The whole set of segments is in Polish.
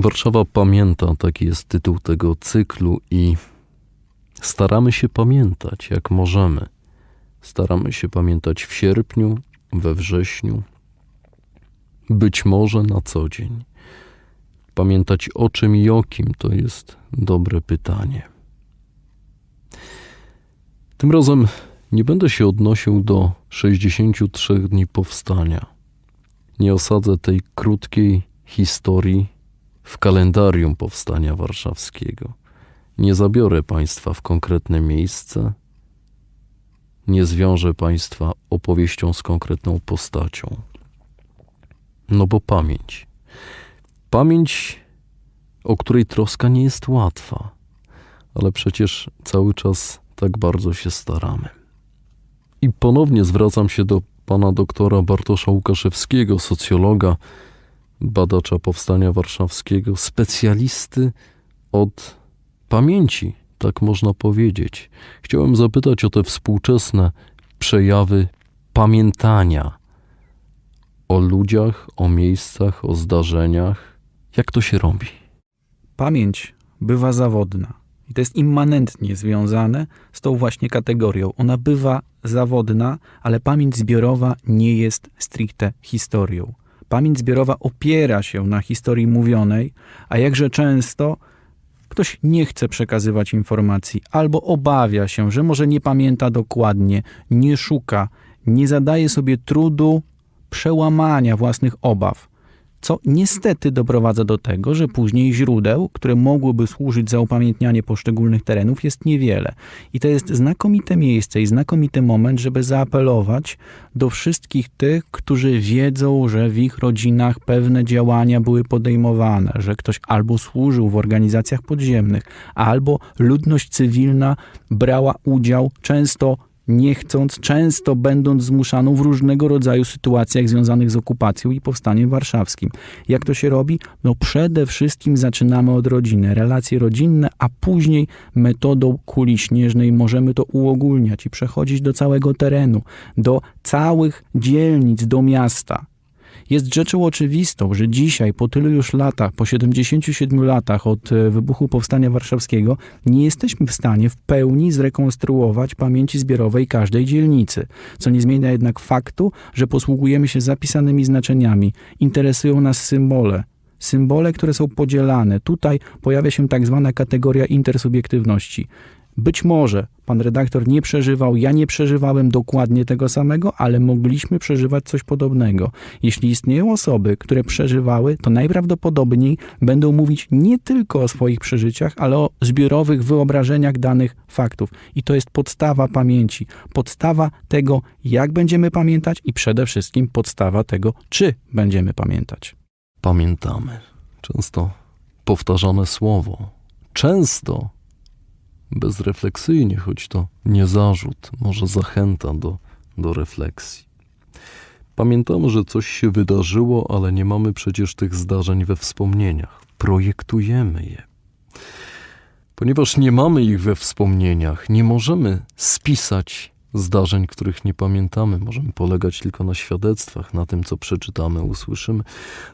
Warszawa pamięta, taki jest tytuł tego cyklu, i staramy się pamiętać jak możemy. Staramy się pamiętać w sierpniu, we wrześniu, być może na co dzień. Pamiętać o czym i o kim to jest dobre pytanie. Tym razem nie będę się odnosił do 63 dni powstania. Nie osadzę tej krótkiej historii w kalendarium powstania warszawskiego. Nie zabiorę Państwa w konkretne miejsce, nie zwiążę Państwa opowieścią z konkretną postacią. No bo pamięć. Pamięć, o której troska nie jest łatwa, ale przecież cały czas tak bardzo się staramy. I ponownie zwracam się do pana doktora Bartosza Łukaszewskiego, socjologa, badacza powstania warszawskiego, specjalisty od pamięci, tak można powiedzieć. Chciałem zapytać o te współczesne przejawy pamiętania o ludziach, o miejscach, o zdarzeniach. Jak to się robi? Pamięć bywa zawodna. I to jest immanentnie związane z tą właśnie kategorią. Ona bywa zawodna, ale pamięć zbiorowa nie jest stricte historią. Pamięć zbiorowa opiera się na historii mówionej, a jakże często ktoś nie chce przekazywać informacji albo obawia się, że może nie pamięta dokładnie, nie szuka, nie zadaje sobie trudu przełamania własnych obaw co niestety doprowadza do tego, że później źródeł, które mogłyby służyć za upamiętnianie poszczególnych terenów, jest niewiele. I to jest znakomite miejsce i znakomity moment, żeby zaapelować do wszystkich tych, którzy wiedzą, że w ich rodzinach pewne działania były podejmowane, że ktoś albo służył w organizacjach podziemnych, albo ludność cywilna brała udział często nie chcąc, często będąc zmuszaną w różnego rodzaju sytuacjach związanych z okupacją i powstaniem warszawskim. Jak to się robi? No przede wszystkim zaczynamy od rodziny, relacje rodzinne, a później metodą kuli śnieżnej możemy to uogólniać i przechodzić do całego terenu, do całych dzielnic, do miasta. Jest rzeczą oczywistą, że dzisiaj, po tylu już latach, po 77 latach od e, wybuchu Powstania Warszawskiego, nie jesteśmy w stanie w pełni zrekonstruować pamięci zbiorowej każdej dzielnicy. Co nie zmienia jednak faktu, że posługujemy się zapisanymi znaczeniami. Interesują nas symbole, symbole, które są podzielane. Tutaj pojawia się tak zwana kategoria intersubiektywności. Być może pan redaktor nie przeżywał, ja nie przeżywałem dokładnie tego samego, ale mogliśmy przeżywać coś podobnego. Jeśli istnieją osoby, które przeżywały, to najprawdopodobniej będą mówić nie tylko o swoich przeżyciach, ale o zbiorowych wyobrażeniach danych faktów. I to jest podstawa pamięci, podstawa tego, jak będziemy pamiętać i przede wszystkim podstawa tego, czy będziemy pamiętać. Pamiętamy. Często powtarzane słowo. Często bezrefleksyjnie, choć to nie zarzut, może zachęta do, do refleksji. Pamiętamy, że coś się wydarzyło, ale nie mamy przecież tych zdarzeń we wspomnieniach. Projektujemy je. Ponieważ nie mamy ich we wspomnieniach, nie możemy spisać zdarzeń, których nie pamiętamy. Możemy polegać tylko na świadectwach, na tym, co przeczytamy, usłyszymy.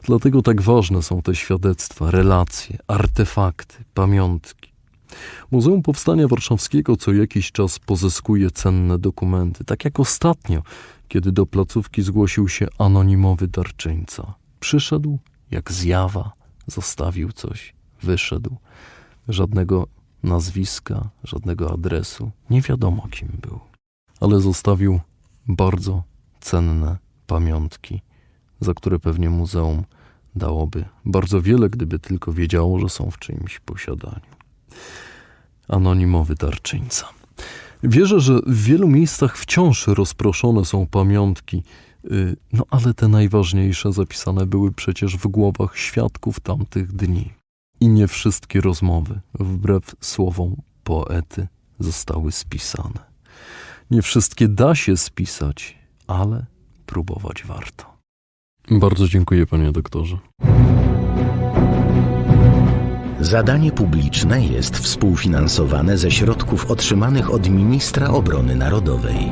Dlatego tak ważne są te świadectwa, relacje, artefakty, pamiątki. Muzeum Powstania Warszawskiego co jakiś czas pozyskuje cenne dokumenty, tak jak ostatnio, kiedy do placówki zgłosił się anonimowy darczyńca. Przyszedł jak zjawa, zostawił coś, wyszedł. Żadnego nazwiska, żadnego adresu, nie wiadomo kim był, ale zostawił bardzo cenne pamiątki, za które pewnie muzeum dałoby bardzo wiele, gdyby tylko wiedziało, że są w czyimś posiadaniu anonimowy darczyńca. Wierzę, że w wielu miejscach wciąż rozproszone są pamiątki, y, no ale te najważniejsze zapisane były przecież w głowach świadków tamtych dni. I nie wszystkie rozmowy, wbrew słowom poety, zostały spisane. Nie wszystkie da się spisać, ale próbować warto. Bardzo dziękuję, panie doktorze. Zadanie publiczne jest współfinansowane ze środków otrzymanych od Ministra Obrony Narodowej.